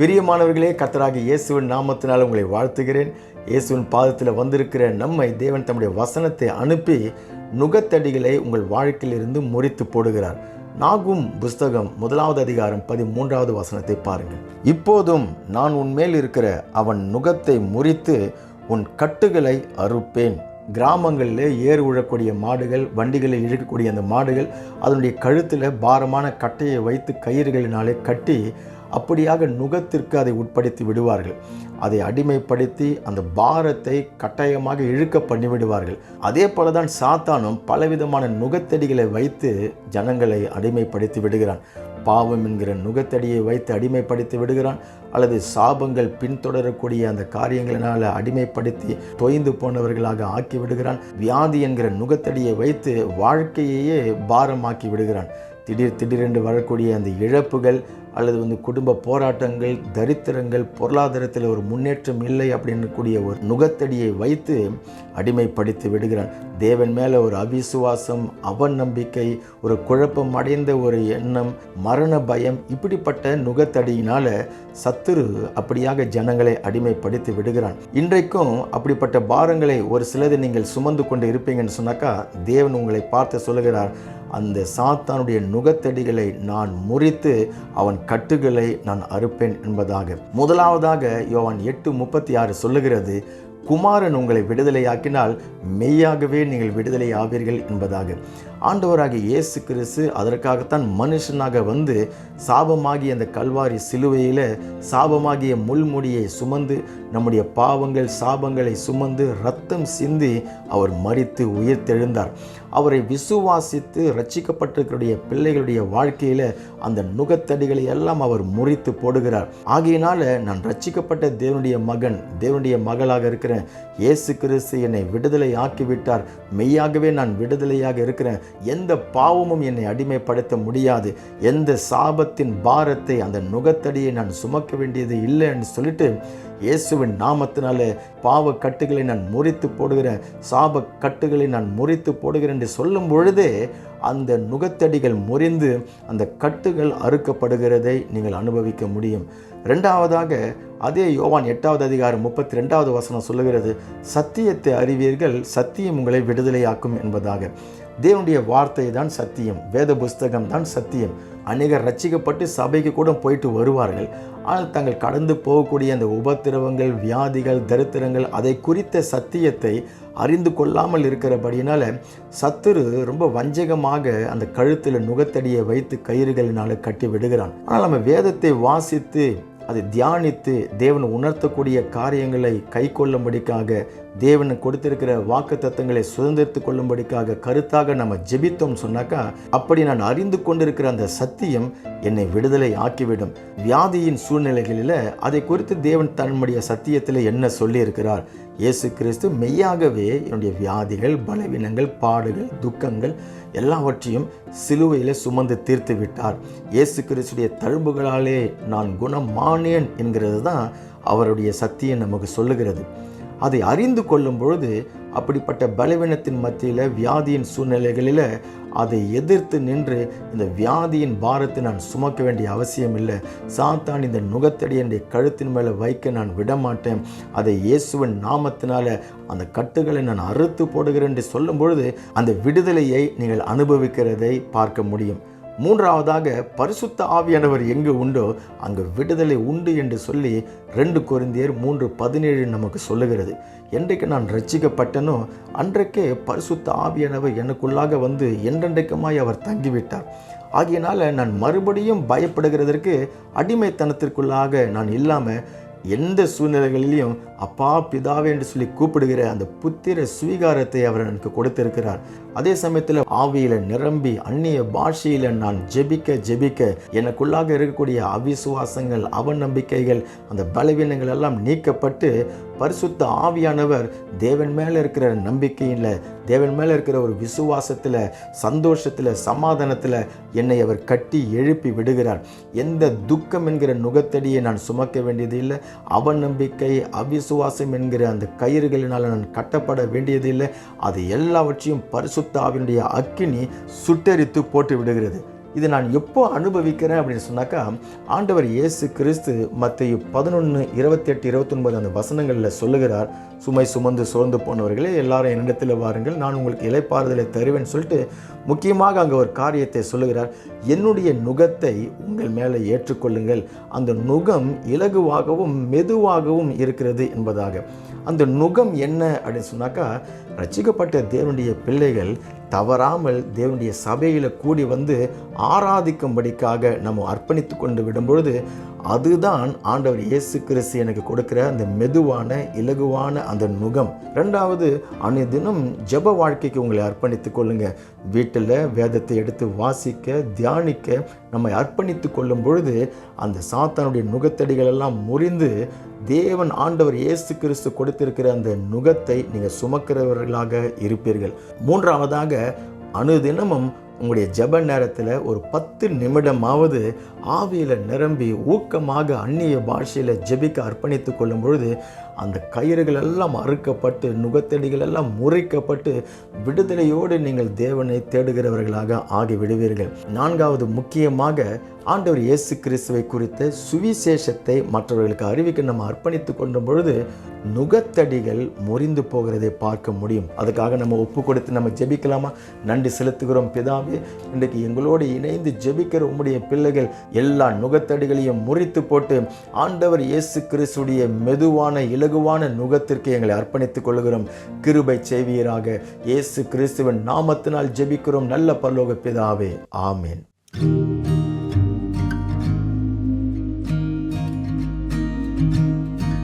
பிரியமானவர்களே கத்தராக இயேசுவின் நாமத்தினால் உங்களை வாழ்த்துகிறேன். இயேசுவின் பாதத்தில் வந்திருக்கிற நம்மை தேவன் தம்முடைய வசனத்தை அனுப்பி நுகத்தடிகளை உங்கள் வாழ்க்கையிலிருந்து முறித்து போடுகிறார். நாகும் புஸ்தகம் முதலாவது அதிகாரம் பதிமூன்றாவது வசனத்தை பாருங்கள். இப்போதும் நான் உன்மேல் இருக்கிற அவன் நுகத்தை முறித்து உன் கட்டுகளை அறுப்பேன். கிராமங்களில் ஏறு உழக்கூடிய மாடுகள் வண்டிகளில் இழுக்கக்கூடிய அந்த மாடுகள் அதனுடைய கழுத்தில் பாரமான கட்டையை வைத்து கயிறுகளினாலே கட்டி அப்படியாக நுகத்திற்கு அதை உட்படுத்தி விடுவார்கள். அதை அடிமைப்படுத்தி அந்த பாரத்தை கட்டாயமாக இழுக்க பண்ணிவிடுவார்கள். அதே போல தான் சாத்தானும் பலவிதமான நுகத்தடிகளை வைத்து ஜனங்களை அடிமைப்படுத்தி விடுகிறான். பாவம் என்கிற நுகத்தடியை வைத்து அடிமைப்படுத்தி விடுகிறான். அல்லது சாபங்கள் பின்தொடரக்கூடிய அந்த காரியங்களினால் அடிமைப்படுத்தி தொய்ந்து போனவர்களாக ஆக்கி விடுகிறான். வியாதி என்கிற நுகத்தடியை வைத்து வாழ்க்கையையே பாரமாக்கி விடுகிறான். திடீர் திடீரென்று வரக்கூடிய அந்த இழப்புகள் அல்லது வந்து குடும்ப போராட்டங்கள் தரித்திரங்கள் பொருளாதாரத்தில் ஒரு முன்னேற்றம் இல்லை அப்படின்னு கூடிய ஒரு நுகத்தடியை வைத்து அடிமைப்படுத்தி விடுகிறான் தேவன் மேலே ஒரு அவிசுவாசம் அவநம்பிக்கை ஒரு குழப்பம் அடைந்த ஒரு எண்ணம் மரண பயம் இப்படிப்பட்ட நுகத்தடியினால சத்துரு அப்படியாக ஜனங்களை அடிமைப்படுத்தி விடுகிறான். இன்றைக்கும் அப்படிப்பட்ட பாரங்களை ஒரு சிலது நீங்கள் சுமந்து கொண்டு இருப்பீங்கன்னு சொன்னாக்கா தேவன் உங்களை பார்த்து சொல்லுகிறார் அந்த சாத்தானுடைய நுகத்தடிகளை நான் முறித்து அவன் கட்டுகளை நான் அறுப்பேன் என்பதாக. முதலாவதாக யோவான் எட்டு முப்பத்தி ஆறு சொல்லுகிறது குமாரன் உங்களை விடுதலையாக்கினால் மெய்யாகவே நீங்கள் விடுதலை ஆவீர்கள் என்பதாக. ஆண்டவராகிய இயேசு கிறிஸ்து அதற்காகத்தான் மனுஷனாக வந்து சாபமாகிய அந்த கல்வாரி சிலுவையில் சாபமாகிய முள்முடியை சுமந்து நம்முடைய பாவங்கள் சாபங்களை சுமந்து ரத்தம் சிந்தி அவர் மறித்து உயிர்த்தெழுந்தார். அவரை விசுவாசித்து ரட்சிக்கப்பட்டிருக்கிற பிள்ளைகளுடைய வாழ்க்கையில் அந்த நுகத்தடிகளை எல்லாம் அவர் முறித்து போடுகிறார். ஆகையினால நான் ரட்சிக்கப்பட்ட தேவனுடைய மகன் தேவனுடைய மகளாக இருக்கிறேன். இயேசு கிறிஸ்து என்னை விடுதலை ஆக்கிவிட்டார் மெய்யாகவே நான் விடுதலையாக இருக்கிறேன். எந்த பாவமும் என்னை அடிமைப்படுத்த முடியாது. எந்த சாபத்தின் பாரத்தை அந்த நுகத்தடியை நான் சுமக்க வேண்டியது இல்லைன்னு சொல்லிட்டு இயேசுவின் நாமத்தினால பாவ கட்டுகளை நான் முறித்து போடுகிறேன் சாப கட்டுகளை நான் முறித்து போடுகிறேன் என்று சொல்லும் பொழுதே அந்த நுகத்தடிகள் முறிந்து அந்த கட்டுகள் அறுக்கப்படுகிறதை நீங்கள் அனுபவிக்க முடியும். ரெண்டாவதாக அதே யோவான் எட்டாவது அதிகாரம் முப்பத்தி ரெண்டாவது வசனம் சொல்லுகிறது சத்தியத்தை அறிவீர்கள் சத்தியம் உங்களை விடுதலையாக்கும் என்பதாக. தேவனுடைய வார்த்தை தான் சத்தியம் வேத புஸ்தகம் தான் சத்தியம். அநேகர் ரட்சிக்கப்பட்டு சபைக்கு கூட போயிட்டு வருவார்கள். ஆனால் தங்கள் கடந்து போகக்கூடிய அந்த உபத்திரவங்கள் வியாதிகள் தரித்திரங்கள் அதை குறித்த சத்தியத்தை அறிந்து கொள்ளாமல் இருக்கிறபடினால சத்துரு ரொம்ப வஞ்சகமாக அந்த கழுத்தில் நுகத்தடியை வைத்து கயிறுகளினால கட்டி விடுகிறான். ஆனால் நம்ம வேதத்தை வாசித்து அதை தியானித்து தேவன் உணர்த்தக்கூடிய காரியங்களை கை கொள்ளும்படிக்காக தேவன் கொடுத்திருக்கிற வாக்கு தத்தங்களை சுதந்திரத்து கொள்ளும்படிக்காக கருத்தாக நம்ம ஜெபித்தோம் சொன்னாக்கா அப்படி நான் அறிந்து கொண்டிருக்கிற அந்த சத்தியம் என்னை விடுதலை ஆக்கிவிடும். வியாதியின் சூழ்நிலைகளில் அதை குறித்து தேவன் தன்னுடைய சத்தியத்தில் என்ன சொல்லியிருக்கிறார்? இயேசு கிறிஸ்து மெய்யாகவே என்னுடைய வியாதிகள் பலவீனங்கள் பாடுகள் துக்கங்கள் எல்லாவற்றையும் சிலுவையில் சுமந்து தீர்த்து விட்டார். இயேசு கிறிஸ்துடைய தழும்புகளாலே நான் குணமானேன் என்கிறது தான் அவருடைய சத்தியம் நமக்கு சொல்லுகிறது. அதை அறிந்து கொள்ளும் பொழுது அப்படிப்பட்ட பலவீனத்தின் மத்தியில் வியாதியின் சூழ்நிலைகளில் அதை எதிர்த்து நின்று இந்த வியாதியின் பாரத்தை நான் சுமக்க வேண்டிய அவசியம் இல்லை. சாத்தான் இந்த நுகத்தடி என்னுடைய கழுத்தின் மேலே வைக்க நான் விடமாட்டேன். அதை இயேசுவின் நாமத்தினால அந்த கட்டுகளை நான் அறுத்து போடுகிறேன் என்று சொல்லும் பொழுது அந்த விடுதலையை நீங்கள் அனுபவிக்கிறதை பார்க்க முடியும். மூன்றாவதாக பரிசுத்த ஆவியானவர் எங்கு உண்டோ அங்கு விடுதலை உண்டு என்று சொல்லி ரெண்டு கொரிந்தியர் மூன்று பதினேழு நமக்கு சொல்லுகிறது. என்றைக்கு நான் ரட்சிக்கப்பட்டனோ அன்றைக்கே பரிசுத்த ஆவியானவர் எனக்குள்ளாக வந்து என்றென்றைக்குமாய் அவர் தங்கிவிட்டார். ஆகியனால நான் மறுபடியும் பயப்படுகிறதற்கு அடிமைத்தனத்திற்குள்ளாக நான் இல்லாமல் எந்த சூழ்நிலைகளிலையும் அப்பா பிதாவே என்று சொல்லி கூப்பிடுகிற அந்த புத்திர ஸ்வீகாரத்தை அவர் எனக்கு கொடுத்திருக்கிறார். அதே சமயத்தில் ஆவியில் நிரம்பி அந்நிய பாஷையில் நான் ஜெபிக்க ஜெபிக்க எனக்குள்ளாக இருக்கக்கூடிய அவிசுவாசங்கள் அவநம்பிக்கைகள் அந்த பலவீனங்கள் எல்லாம் நீக்கப்பட்டு பரிசுத்த ஆவியானவர் தேவன் மேலே இருக்கிற நம்பிக்கையில் தேவன் மேலே இருக்கிற ஒரு விசுவாசத்தில் சந்தோஷத்தில் சமாதானத்தில் என்னை அவர் கட்டி எழுப்பி விடுகிறார். எந்த துக்கம் என்கிற நுகத்தடியை நான் சுமக்க வேண்டியது இல்லை அவநம்பிக்கை விசுவாசம் என்கிற அந்த கயிறுகளினால் நான் கட்டப்பட வேண்டியதில்லை. அது எல்லாவற்றையும் பரிசுத்தாவினுடைய அக்கினி சுட்டெரித்து போட்டு விடுகிறது. இதை நான் எப்போ அனுபவிக்கிறேன் அப்படின்னு சொன்னாக்கா ஆண்டவர் இயேசு கிறிஸ்து மத்திய பதினொன்று இருபத்தெட்டு இருபத்தொன்பது அந்த வசனங்களில் சொல்லுகிறார். சுமை சுமந்து சோர்ந்து போனவர்களே எல்லாரும் என்னிடத்தில் வாருங்கள். நான் உங்களுக்கு இலைப்பாறுதலை தருவேன் சொல்லிட்டு முக்கியமாக அங்கே ஒரு காரியத்தை சொல்லுகிறார். என்னுடைய நுகத்தை உங்கள் மேலே ஏற்றுக்கொள்ளுங்கள். அந்த நுகம் இலகுவாகவும் மெதுவாகவும் இருக்கிறது என்பதாக. அந்த நுகம் என்ன அப்படின்னு சொன்னாக்கா ரசிக்கப்பட்ட தேவனுடைய பிள்ளைகள் தவறாமல் தேவனுடைய சபையில் கூடி வந்து ஆராதிக்கும்படிக்காக நம்ம அர்ப்பணித்து கொண்டு விடும்பொழுது அதுதான் ஆண்டவர் இயேசு கிறிஸ்து எனக்கு கொடுக்கிற அந்த மெதுவான இலகுவான அந்த நுகம். ரெண்டாவது அனுதினம் ஜெப வாழ்க்கைக்கு உங்களை அர்ப்பணித்து கொள்ளுங்க. வீட்டில் வேதத்தை எடுத்து வாசிக்க தியானிக்க நம்மை அர்ப்பணித்து கொள்ளும் பொழுது அந்த சாத்தானுடைய நுகத்தடிகள் எல்லாம் முறிந்து தேவன் ஆண்டவர் இயேசு கிறிஸ்து கொடுத்திருக்கிற அந்த நுகத்தை நீங்கள் உள்ளவர்களாக இருப்பீர்கள். மூன்றாவதாக அனுதினமும் உங்களுடைய ஜெப நேரத்தில் ஒரு பத்து நிமிடமாவது ஆவியில் நிரம்பி ஊக்கமாக அந்நிய பாஷையில் ஜெபிக்க அர்ப்பணித்து கொள்ளும் பொழுது அந்த கயிறுகள் எல்லாம் அறுக்கப்பட்டு நுகத்தடிகள் எல்லாம் முறிக்கப்பட்டு விடுதலையோடு நீங்கள் தேவனை தேடுகிறவர்களாக ஆகி விடுவீர்கள் நான்காவது முக்கியமாக ஆண்டவர் இயேசு கிறிஸ்துவை குறித்த சுவிசேஷத்தை மற்றவர்களுக்கு அறிவிக்க நம்ம அர்ப்பணித்து கொண்ட பொழுது நுகத்தடிகள் முறிந்து போகிறதை பார்க்க முடியும். அதுக்காக நம்ம ஒப்பு கொடுத்து நம்ம ஜெபிக்கலாமா? நன்றி செலுத்துகிறோம் பிதாவே. இன்றைக்கு எங்களோடு இணைந்து ஜெபிக்கிற உம்முடைய பிள்ளைகள் எல்லா நுகத்தடிகளையும் முறித்து போட்டு ஆண்டவர் இயேசு கிறிஸ்துடைய மெதுவான இலகுவான நுகத்திற்கு எங்களை அர்ப்பணித்துக் கொள்கிறோம் கிருபை செய்வீராக. இயேசு கிறிஸ்துவின் நாமத்தினால் ஜெபிக்கிறோம். நல்ல பரலோக பிதாவே. ஆமேன்.